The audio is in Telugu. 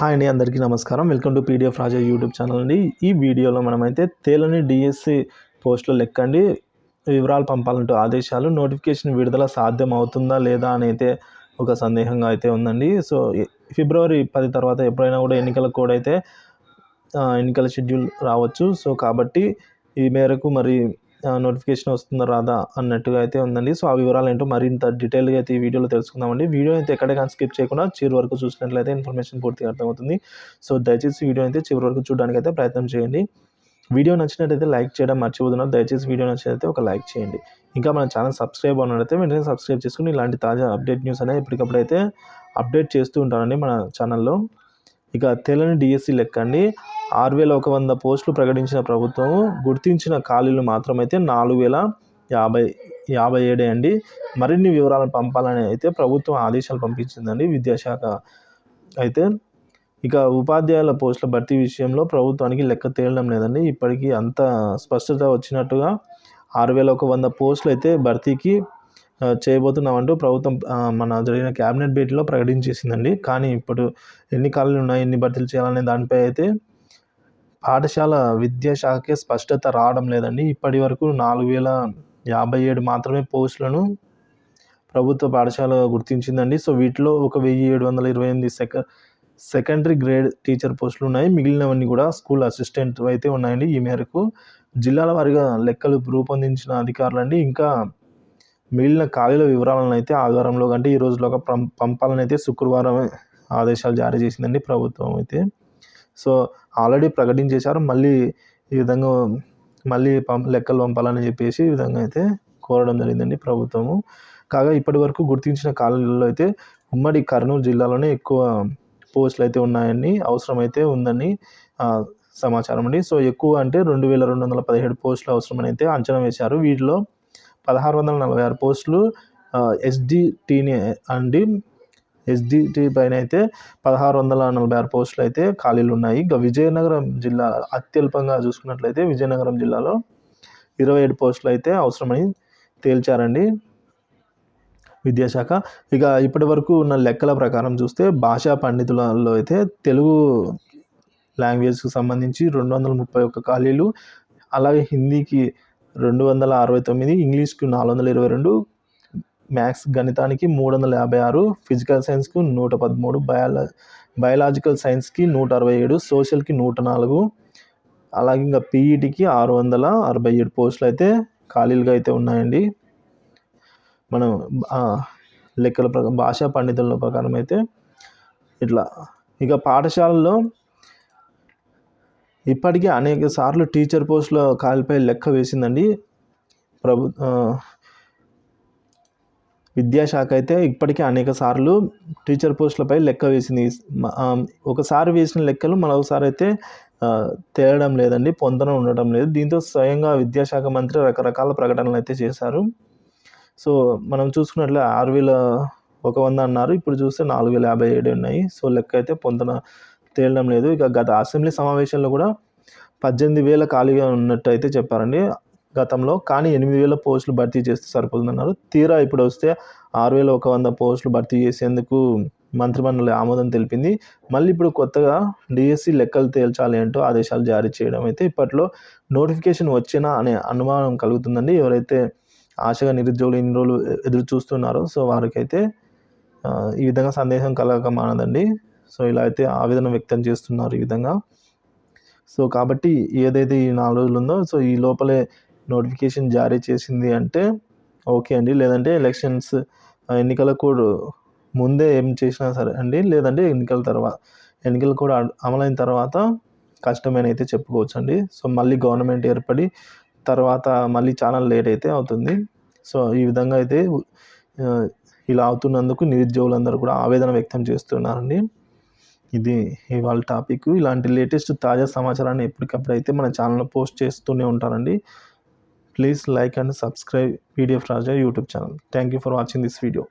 హాయ్ అండి అందరికీ నమస్కారం. Welcome to PDF Raja YouTube channel అండి. ఈ వీడియోలో మనమైతే తేలని డిఎస్సి పోస్టులు లెక్కండి వివరాలు పంపాలంటూ ఆదేశాలు నోటిఫికేషన్ విడుదల సాధ్యం అవుతుందా లేదా అని అయితే ఒక సందేహంగా అయితే ఉందండి. సో ఫిబ్రవరి పది తర్వాత ఎప్పుడైనా కూడా ఎన్నికల కోడ్ అయితే ఎన్నికల షెడ్యూల్ రావచ్చు. సో కాబట్టి ఈ మేరకు మరి నోటిఫికేషన్ వస్తుందా రాదా అన్నట్టుగా అయితే ఉందండి. సో ఆ వివరాలు ఏంటో మరింత డీటెయిల్గా అయితే ఈ వీడియోలో తెలుసుకుందామండి. వీడియో అయితే ఎక్కడికైనా స్కిప్ చేయకుండా చివరి వరకు చూసినట్లయితే ఇన్ఫర్మేషన్ పూర్తిగా అర్థమవుతుంది. సో దయచేసి వీడియో అయితే చివరి వరకు చూడడానికి అయితే ప్రయత్నం చేయండి. వీడియో నచ్చినట్టయితే లైక్ చేయడం మర్చిపోతున్నారు. దయచేసి వీడియో నచ్చినట్లయితే ఒక లైక్ చేయండి. ఇంకా మన ఛానల్ సబ్స్క్రైబ్ అన్నట్లయితే వెంటనే సబ్స్క్రైబ్ చేసుకుని ఇలాంటి తాజా అప్డేట్ న్యూస్ అనేది ఎప్పటికప్పుడు అయితే అప్డేట్ చేస్తూ ఉంటానండి మన ఛానల్లో. ఇక తెలని డిఎస్సి లెక్క అండి ఆరు వేల ఒక వంద పోస్టులు ప్రకటించిన ప్రభుత్వం గుర్తించిన ఖాళీలు మాత్రమైతే నాలుగు వేల యాభై యాభై ఏడే అండి. మరిన్ని వివరాలను పంపాలని అయితే ప్రభుత్వం ఆదేశాలు పంపించిందండి విద్యాశాఖ అయితే. ఇక ఉపాధ్యాయుల పోస్టుల భర్తీ విషయంలో ప్రభుత్వానికి లెక్క తేలడం లేదండి. ఇప్పటికీ అంత స్పష్టత వచ్చినట్టుగా ఆరు వేల ఒక వంద పోస్టులు అయితే భర్తీకి చేయబోతున్నామంటూ ప్రభుత్వం మన జరిగిన క్యాబినెట్ భేటీలో ప్రకటించేసిందండి. కానీ ఇప్పుడు ఎన్ని ఖాళీలు ఉన్నాయి ఎన్ని భర్తీలు చేయాలనే దానిపై అయితే పాఠశాల విద్యాశాఖకే స్పష్టత రావడం లేదండి. ఇప్పటి వరకు నాలుగు వేల యాభై ఏడు మాత్రమే పోస్టులను ప్రభుత్వ పాఠశాల గుర్తించిందండి. సో వీటిలో ఒక వెయ్యి ఏడు వందల ఇరవై ఎనిమిది సెక సెకండరీ గ్రేడ్ టీచర్ పోస్టులు ఉన్నాయి. మిగిలినవన్నీ కూడా స్కూల్ అసిస్టెంట్ అయితే ఉన్నాయండి. ఈ మేరకు జిల్లాల వారీగా లెక్కలు రూపొందించిన అధికారులండి. ఇంకా మిగిలిన ఖాళీల వివరాలను అయితే ఆదివారంలో కంటే ఈ రోజులోగా పం పంపాలని అయితే శుక్రవారం ఆదేశాలు జారీ చేసిందండి ప్రభుత్వం అయితే. సో ఆల్రెడీ ప్రకటించేశారు. మళ్ళీ ఈ విధంగా మళ్ళీ పం లెక్కలు పంపాలని చెప్పేసి ఈ విధంగా అయితే కోరడం జరిగిందండి ప్రభుత్వము. కాగా ఇప్పటి వరకు గుర్తించిన కాలనీలలో అయితే ఉమ్మడి కర్నూలు జిల్లాలోనే ఎక్కువ పోస్టులు అయితే ఉన్నాయని అవసరమైతే ఉందని సమాచారం అండి. సో ఎక్కువ అంటే రెండు వేల రెండు వందల పదిహేడు పోస్టులు అవసరమని అయితే అంచనా వేశారు. వీటిలో పదహారు వందల నలభై ఆరు పోస్టులు ఎస్డిటీని అండి. ఎస్డిటి పైన అయితే పదహారు వందల నలభై ఆరు పోస్టులు అయితే ఖాళీలు ఉన్నాయి. ఇక విజయనగరం జిల్లా అత్యల్పంగా చూసుకున్నట్లయితే విజయనగరం జిల్లాలో ఇరవై ఏడు పోస్టులు అయితే అవసరమని తేల్చారండి విద్యాశాఖ. ఇక ఇప్పటి వరకు ఉన్న లెక్కల ప్రకారం చూస్తే భాషా పండితులలో అయితే తెలుగు లాంగ్వేజ్కి సంబంధించి రెండు వందల ముప్పై ఒక్క ఖాళీలు అలాగే హిందీకి రెండు వందల అరవై తొమ్మిది ఇంగ్లీష్కు నాలుగు వందల ఇరవై రెండు మ్యాథ్స్ గణితానికి మూడు వందల యాభై ఆరు ఫిజికల్ సైన్స్కు నూట పదమూడు బయాల బయలాజికల్ సైన్స్కి నూట అరవై ఏడు సోషల్కి నూట నాలుగు అలాగే ఇంకా పీఈటీకి ఆరు వందల అరవై ఏడు పోస్టులు అయితే ఖాళీలుగా అయితే ఉన్నాయండి. మనం లెక్కల ప్రకారం భాషా పండితుల ప్రకారం అయితే ఇట్లా. ఇక పాఠశాలలో ఇప్పటికీ అనేక సార్లు టీచర్ పోస్టుల కాలిపై లెక్క వేసిందండి. ప్రభు విద్యాశాఖ అయితే ఇప్పటికే అనేక సార్లు టీచర్ పోస్టులపై లెక్క వేసింది. ఒకసారి వేసిన లెక్కలు మరొకసారి అయితే తేలడం లేదండి పొందడం ఉండడం లేదు. దీంతో స్వయంగా విద్యాశాఖ మంత్రి రకరకాల ప్రకటనలు అయితే చేశారు. సో మనం చూసుకున్నట్లే ఆరు వేల ఒక వంద అన్నారు. ఇప్పుడు చూస్తే నాలుగు వేల యాభై ఏడు ఉన్నాయి. సో లెక్క అయితే పొందన తేలడం లేదు. ఇక గత అసెంబ్లీ సమావేశంలో కూడా పద్దెనిమిది వేల ఖాళీగా ఉన్నట్టు అయితే చెప్పారండి గతంలో. కానీ ఎనిమిది వేల పోస్టులు భర్తీ చేస్తే సరిపోతుందన్నారు. తీరా ఇప్పుడు వస్తే ఆరు వేల ఒక వంద పోస్టులు భర్తీ చేసేందుకు మంత్రిమండలి ఆమోదం తెలిపింది. మళ్ళీ ఇప్పుడు కొత్తగా డిఎస్సి లెక్కలు తేల్చాలి అంటూ ఆదేశాలు జారీ చేయడం అయితే ఇప్పట్లో నోటిఫికేషన్ వచ్చినా అనే అనుమానం కలుగుతుందండి. ఎవరైతే ఆశగా నిరుద్యోగులు ఇన్ని రోజులు ఎదురు చూస్తున్నారో సో వారికైతే ఈ విధంగా సందేహం కలగక మానదండి. సో ఇలా అయితే ఆవేదన వ్యక్తం చేస్తున్నారు ఈ విధంగా. సో కాబట్టి ఏదైతే ఈ నాలుగు రోజులు ఉందో సో ఈ లోపలే నోటిఫికేషన్ జారీ చేసింది అంటే ఓకే అండి. లేదంటే ఎలక్షన్స్ ఎన్నికల కోడ్ ముందే ఏం చేసినా సరే అండి లేదంటే ఎన్నికల తర్వాత ఎన్నికల కోడ్ అమలైన తర్వాత కష్టమైన అయితే చెప్పుకోవచ్చు అండి సో మళ్ళీ గవర్నమెంట్ ఏర్పడి తర్వాత మళ్ళీ చాలా లేట్ అయితే అవుతుంది. సో ఈ విధంగా అయితే ఇలా అవుతున్నందుకు నిరుద్యోగులందరూ కూడా ఆవేదన వ్యక్తం చేస్తున్నారండి. ఇది ఇవాళ టాపిక్. ఇలాంటి లేటెస్ట్ తాజా సమాచారాన్ని ఎప్పటికప్పుడు అయితే మన ఛానల్లో పోస్ట్ చేస్తూనే ఉంటారండి. Please like and subscribe PDF Raja YouTube channel. Thank you for watching this video.